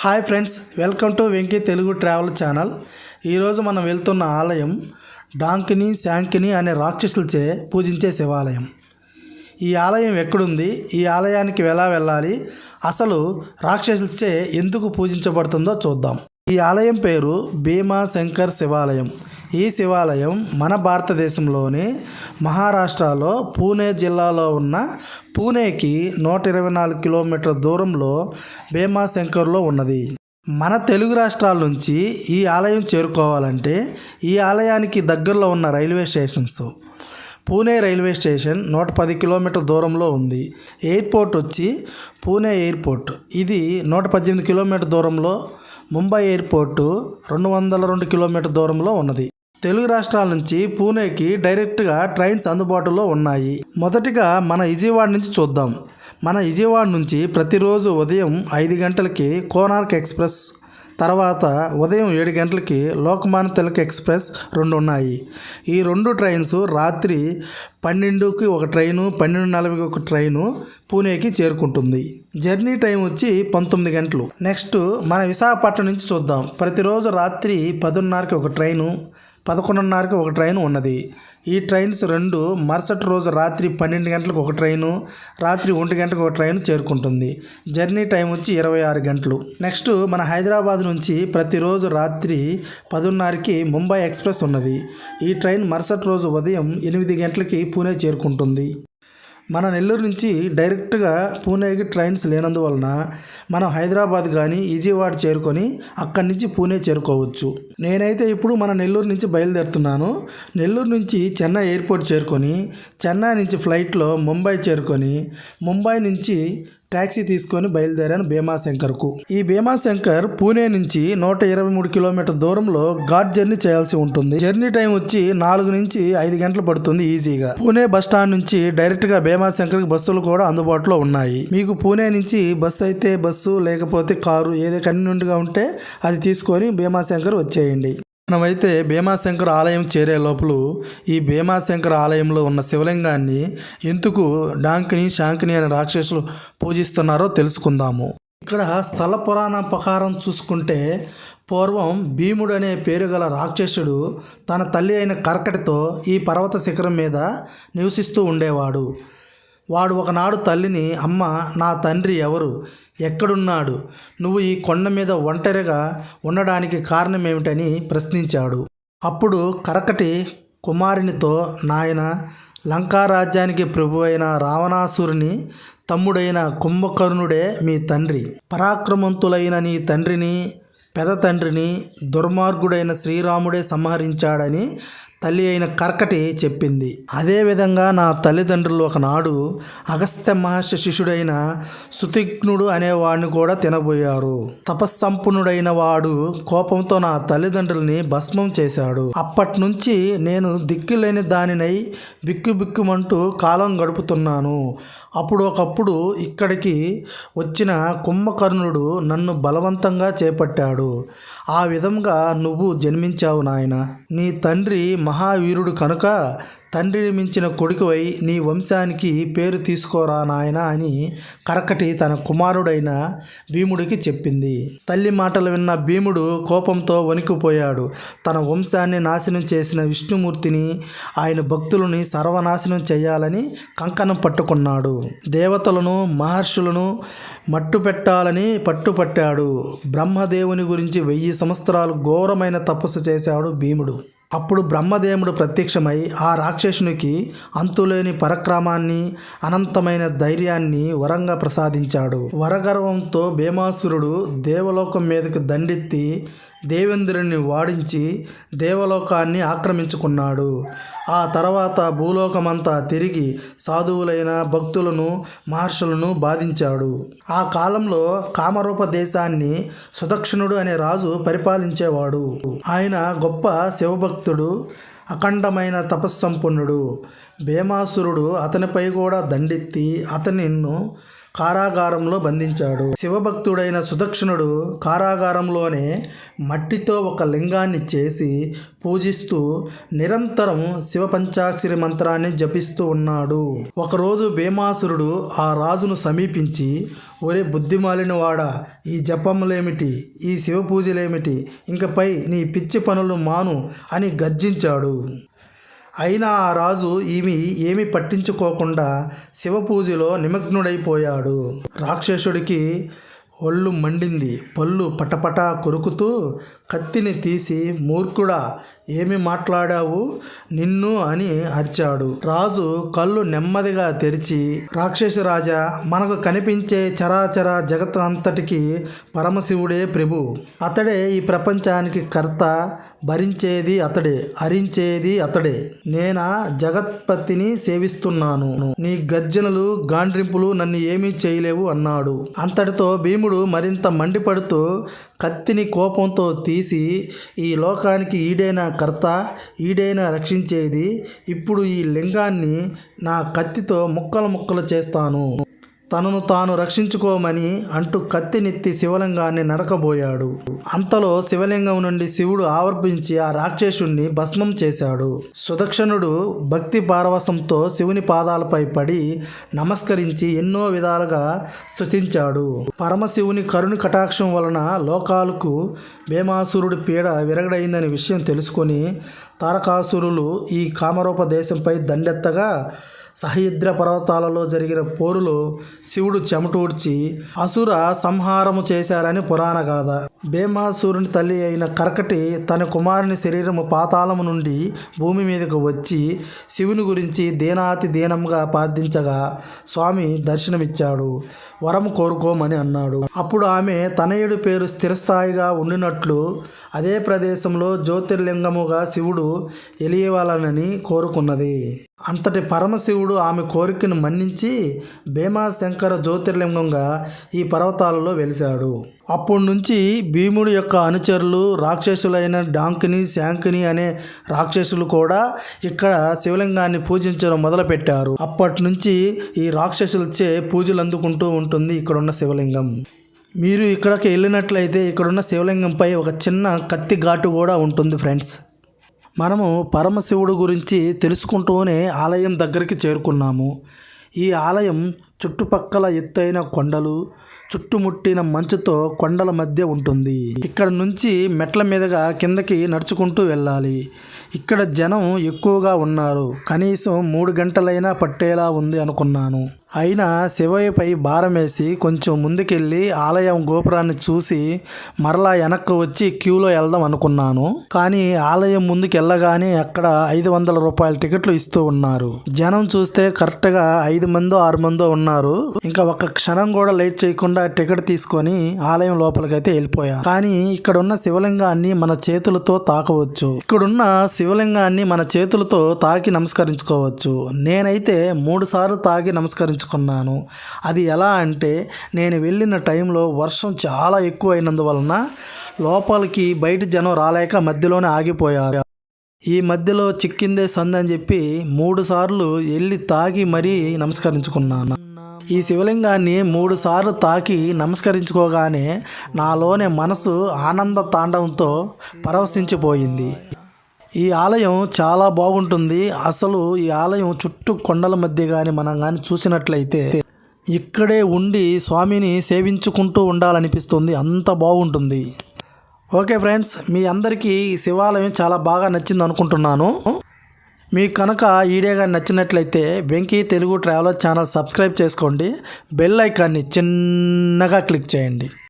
Hi friends welcome to Venky Telugu travel channel. ఈరోజు మనం వెళ్తున్న ఆలయం డాంకిని శాంకిని అనే రాక్షసులచే పూజించే శివాలయం. ఈ ఆలయం ఎక్కడుంది? ఈ ఆలయానికి ఎలా వెళ్ళాలి? అసలు రాక్షసులచే ఎందుకు పూజించబడుతుందో చూద్దాం. ఈ ఆలయం పేరు భీమా శంకర్ శివాలయం. ఈ శివాలయం మన భారతదేశంలోని మహారాష్ట్రలో పూణే జిల్లాలో ఉన్న పూణేకి నూట ఇరవై నాలుగు కిలోమీటర్ల దూరంలో భీమాశంకర్లో ఉన్నది. మన తెలుగు రాష్ట్రాల నుంచి ఈ ఆలయం చేరుకోవాలంటే ఈ ఆలయానికి దగ్గరలో ఉన్న railway stations. Pune railway station నూట పది కిలోమీటర్ దూరంలో ఉంది. ఎయిర్పోర్ట్ వచ్చి పూణే ఎయిర్పోర్ట్. ఇది నూట పద్దెనిమిది కిలోమీటర్ దూరంలో ముంబై ఎయిర్పోర్టు రెండు వందల రెండు కిలోమీటర్ దూరంలో ఉన్నది. తెలుగు రాష్ట్రాల నుంచి పూణేకి డైరెక్ట్గా ట్రైన్స్ అందుబాటులో ఉన్నాయి. మొదటిగా మన విజయవాడ నుంచి చూద్దాం. మన విజయవాడ నుంచి ప్రతిరోజు ఉదయం ఐదు గంటలకి కోనార్క్ ఎక్స్ప్రెస్ తర్వాత ఉదయం ఏడు గంటలకి లోకమాన్య తిలక్ ఎక్స్ప్రెస్ రెండు ఉన్నాయి. ఈ రెండు ట్రైన్స్ రాత్రి పన్నెండుకి ఒక ట్రైను పన్నెండు నలభైకి ఒక ట్రైను పూణేకి చేరుకుంటుంది. జర్నీ టైం వచ్చి పంతొమ్మిది గంటలు. నెక్స్ట్ మన విశాఖపట్నం నుంచి చూద్దాం. ప్రతిరోజు రాత్రి పదున్నరకి ఒక ట్రైను పదకొండున్నరకి ఒక ట్రైన్ ఉన్నది. ఈ ట్రైన్స్ రెండు మరుసటి రోజు రాత్రి పన్నెండు గంటలకు ఒక ట్రైను రాత్రి ఒంటి గంటకు ఒక ట్రైన్ చేరుకుంటుంది. జర్నీ టైం వచ్చి ఇరవై ఆరు గంటలు. నెక్స్ట్ మన హైదరాబాద్ నుంచి ప్రతిరోజు రాత్రి పదున్నరకి ముంబై ఎక్స్ప్రెస్ ఉన్నది. ఈ ట్రైన్ మరుసటి రోజు ఉదయం ఎనిమిది గంటలకి పూణే చేరుకుంటుంది. మన నెల్లూరు నుంచి డైరెక్ట్గా పూణేకి ట్రైన్స్ లేనందువలన మనం హైదరాబాద్ కానీ విజయవాడ చేరుకొని అక్కడి నుంచి పూణే చేరుకోవచ్చు. నేనైతే ఇప్పుడు మన నెల్లూరు నుంచి బయలుదేరుతున్నాను. నెల్లూరు నుంచి చెన్నై ఎయిర్పోర్ట్ చేరుకొని చెన్నై నుంచి ఫ్లైట్లో ముంబై చేరుకొని ముంబై నుంచి ట్యాక్సీ తీసుకొని బయలుదేరాను భీమాశంకర్కు ఈ భీమాశంకర్ పూణే నుంచి నూట ఇరవై మూడు కిలోమీటర్ దూరంలో ఘాట్ జర్నీ చేయాల్సి ఉంటుంది. జర్నీ టైం వచ్చి నాలుగు నుంచి ఐదు గంటలు పడుతుంది ఈజీగా. పూణే బస్ స్టాండ్ నుంచి డైరెక్ట్గా భీమాశంకర్ బస్సులు కూడా అందుబాటులో ఉన్నాయి. మీకు పూణే నుంచి బస్సు అయితే బస్సు లేకపోతే కారు ఏదో కన్వీనియంట్గా ఉంటే అది తీసుకొని భీమాశంకర్ వచ్చేయండి. మనమైతే భీమాశంకర్ ఆలయం చేరే లోపల ఈ భీమాశంకర్ ఆలయంలో ఉన్న శివలింగాన్ని ఎందుకు డాంకిని శాంకిని అనే రాక్షసులు పూజిస్తున్నారో తెలుసుకుందాము. ఇక్కడ స్థల పురాణం ప్రకారం చూసుకుంటే పూర్వం భీముడు అనే పేరు గల రాక్షసుడు తన తల్లి అయిన కర్కటితో ఈ పర్వత శిఖరం మీద నివసిస్తూ ఉండేవాడు. వాడు ఒకనాడు తల్లిని అమ్మ నా తండ్రి ఎవరు? ఎక్కడున్నాడు? నువ్వు ఈ కొండ మీద ఒంటరిగా ఉండడానికి కారణం ఏమిటని ప్రశ్నించాడు. అప్పుడు కరకటి కుమారునితో నాయన లంకారాజ్యానికి ప్రభువైన రావణాసురుని తమ్ముడైన కుంభకర్ణుడే మీ తండ్రి. పరాక్రమంతులైన నీ తండ్రిని పెద తండ్రిని దుర్మార్గుడైన శ్రీరాముడే సంహరించాడని తల్లి అయిన కర్కటి చెప్పింది. అదేవిధంగా నా తల్లిదండ్రులు ఒకనాడు అగస్త్య మహర్షి శిష్యుడైన సుతిఘ్నుడు అనేవాడిని కూడా తినబోయారు. తపస్సంపన్నుడైన వాడు కోపంతో నా తల్లిదండ్రుల్ని భస్మం చేశాడు. అప్పటి నుంచి నేను దిక్కులేని దానినై బిక్కుబిక్కుమంటూ కాలం గడుపుతున్నాను. అప్పుడు ఒకప్పుడు ఇక్కడికి వచ్చిన కుంభకర్ణుడు నన్ను బలవంతంగా చేపట్టాడు. ఆ విధంగా నువ్వు జన్మించావు నాయన. నీ తండ్రి మహావీరుడు కనుక తండ్రిని మించిన కొడుకువై నీ వంశానికి పేరు తీసుకోరా నాయన అని కరకటి తన కుమారుడైన భీముడికి చెప్పింది. తల్లి మాటలు విన్న భీముడు కోపంతో వణికిపోయాడు. తన వంశాన్ని నాశనం చేసిన విష్ణుమూర్తిని ఆయన భక్తులని సర్వనాశనం చేయాలని కంకణం పట్టుకున్నాడు. దేవతలను మహర్షులను మట్టు పెట్టాలని పట్టుపట్టాడు. బ్రహ్మదేవుని గురించి వెయ్యి సంవత్సరాలు ఘోరమైన తపస్సు చేశాడు భీముడు. అప్పుడు బ్రహ్మదేవుడు ప్రత్యక్షమై ఆ రాక్షసునికి అంతులేని పరక్రమాన్ని అనంతమైన ధైర్యాన్ని వరంగా ప్రసాదించాడు. వరగర్వంతో భీమాసురుడు దేవలోకం మీదకి దండెత్తి దేవేంద్రుని వాడించి దేవలోకాన్ని ఆక్రమించుకున్నాడు. ఆ తర్వాత భూలోకమంతా తిరిగి సాధువులైన భక్తులను మహర్షులను బాధించాడు. ఆ కాలంలో కామరూప దేశాన్ని సుదక్షిణుడు అనే రాజు పరిపాలించేవాడు. ఆయన గొప్ప శివభక్తుడు అఖండమైన తపస్సంపన్నుడు. భీమాసురుడు అతనిపై కూడా దండెత్తి అతనిన్ను కారాగారంలో బంధించాడు. శివభక్తుడైన సుదక్షిణుడు కారాగారంలోనే మట్టితో ఒక లింగాన్ని చేసి పూజిస్తూ నిరంతరం శివ పంచాక్షరి మంత్రాన్ని జపిస్తూ ఉన్నాడు. ఒకరోజు భీమాసురుడు ఆ రాజును సమీపించి ఒరే బుద్ధిమాలినవాడా ఈ జపములేమిటి? ఈ శివ పూజలేమిటి ఇంకపై నీ పిచ్చి పనులు మాను అని గర్జించాడు. అయినా ఆ రాజు ఈమె ఏమి పట్టించుకోకుండా శివ పూజలో నిమగ్నుడైపోయాడు. రాక్షసుడికి ఒళ్ళు మండింది. పళ్ళు పటపట కొరుకుతూ కత్తిని తీసి మూర్ఖుడా ఏమి మాట్లాడావు? నిన్ను అని అరిచాడు. రాజు కళ్ళు నెమ్మదిగా తెరిచి రాక్షసు రాజా మనకు కనిపించే చరాచర జగత్ అంతటికి పరమశివుడే ప్రభు. అతడే ఈ ప్రపంచానికి కర్త. భరించేది అతడే హరించేది అతడే. నేనా జగత్పతిని సేవిస్తున్నాను. నీ గర్జనలు గాండ్రింపులు నన్ను ఏమీ చేయలేవు అన్నాడు. అంతటితో భీముడు మరింత మండిపడుతూ కత్తిని కోపంతో తీసి ఈ లోకానికి ఈడైన కర్త ఈడైన రక్షించేది ఇప్పుడు ఈ లింగాన్ని నా కత్తితో ముక్కలు ముక్కలు చేస్తాను. తనను తాను రక్షించుకోమని అంటూ కత్తినెత్తి శివలింగాన్ని నరకబోయాడు. అంతలో శివలింగం నుండి శివుడు ఆవర్పించి ఆ రాక్షసుణ్ణి భస్మం చేశాడు. సుదక్షణుడు భక్తి పారవశంతో శివుని పాదాలపై పడి నమస్కరించి ఎన్నో విధాలుగా స్తుతించాడు. పరమశివుని కరుణ కటాక్షం వలన లోకాలకు భీమాసురుడి పీడ విరగడైందనే విషయం తెలుసుకొని తారకాసురులు ఈ కామరూప దేశంపై దండెత్తగా సహయుద్ర పర్వతాలలో జరిగిన పోరులో శివుడు చెమటూడ్చి అసుర సంహారము చేశారని పురాణ గాథ. భీమాసురుని తల్లి అయిన కర్కటి తన కుమారుని శరీరము పాతాళము నుండి భూమి మీదకు వచ్చి శివుని గురించి దీనాతి దీనంగా ప్రార్థించగా స్వామి దర్శనమిచ్చాడు. వరం కోరుకోమని అన్నాడు. అప్పుడు ఆమె తనయుడి పేరు స్థిరస్థాయిగా ఉండినట్లు అదే ప్రదేశంలో జ్యోతిర్లింగముగా శివుడు ఎలియవాలనని కోరుకున్నది. అంతటి పరమశివుడు ఆమె కోరికను మన్నించి భీమాశంకర జ్యోతిర్లింగంగా ఈ పర్వతాలలో వెలిశాడు. అప్పటి నుంచి భీముడి యొక్క అనుచరులు రాక్షసులైన డాంకిని శాంకిని అనే రాక్షసులు కూడా ఇక్కడ శివలింగాన్ని పూజించడం మొదలుపెట్టారు. అప్పటి నుంచి ఈ రాక్షసులచే పూజలు అందుకుంటూ ఉంటుంది ఇక్కడున్న శివలింగం. మీరు ఇక్కడికి వెళ్ళినట్లయితే ఇక్కడున్న శివలింగంపై ఒక చిన్న కత్తి ఘాటు కూడా ఉంటుంది ఫ్రెండ్స్ మనము పరమశివుడు గురించి తెలుసుకుంటూనే ఆలయం దగ్గరికి చేరుకున్నాము. ఈ ఆలయం చుట్టుపక్కల ఎత్తైన కొండలు చుట్టుముట్టిన మంచుతో కొండల మధ్య ఉంటుంది. ఇక్కడ నుంచి మెట్ల మీదుగా కిందకి నడుచుకుంటూ వెళ్ళాలి. ఇక్కడ జనం ఎక్కువగా ఉన్నారు. కనీసం మూడు గంటలైనా పట్టేలా ఉంది అనుకున్నాను. అయినా శివయ్యపై భారం వేసి కొంచెం ముందుకెళ్ళి ఆలయం గోపురాన్ని చూసి మరలా వెనక్కి వచ్చి క్యూలో వెళ్దాం అనుకున్నాను. కానీ ఆలయం ముందుకు వెళ్ళగానే అక్కడ ఐదు వందల రూపాయల టికెట్లు ఇస్తూ ఉన్నారు. జనం చూస్తే కరెక్ట్గా ఐదు మందో ఆరు మందో ఉన్నారు. ఇంకా ఒక క్షణం కూడా లేట్ చేయకుండా టికెట్ తీసుకొని ఆలయం లోపలికైతే వెళ్ళిపోయాను కానీ ఇక్కడ ఉన్న శివలింగాన్ని మన చేతులతో తాకవచ్చు. ఇక్కడున్న శివలింగాన్ని మన చేతులతో తాకి నమస్కరించుకోవచ్చు. నేనైతే మూడు సార్లు తాకి తలుచుకున్నాను అది ఎలా అంటే నేను వెళ్ళిన టైంలో వర్షం చాలా ఎక్కువ అయినందువలన లోపలికి బయట జనం రాలేక మధ్యలోనే ఆగిపోయారు. ఈ మధ్యలో చిక్కిందే సందని చెప్పి మూడు సార్లు వెళ్ళి తాగి మరీ నమస్కరించుకున్నాను. ఈ శివలింగాన్ని మూడు సార్లు తాకి నమస్కరించుకోగానే నాలోనే మనసు ఆనంద తాండవంతో పరవశించిపోయింది. ఈ ఆలయం చాలా బాగుంటుంది. అసలు ఈ ఆలయం చుట్టూ కొండల మధ్య కానీ మనం కానీ చూసినట్లయితే ఇక్కడే ఉండి స్వామిని సేవించుకుంటూ ఉండాలనిపిస్తుంది. అంత బాగుంటుంది. ఓకే ఫ్రెండ్స్ మీ అందరికీ ఈ శివాలయం చాలా బాగా నచ్చింది అనుకుంటున్నాను. మీకు కనుక ఈడేగా నచ్చినట్లయితే Venky Telugu traveller channel subscribe చేసుకోండి. బెల్ ఐకాన్ని చిన్నగా క్లిక్ చేయండి.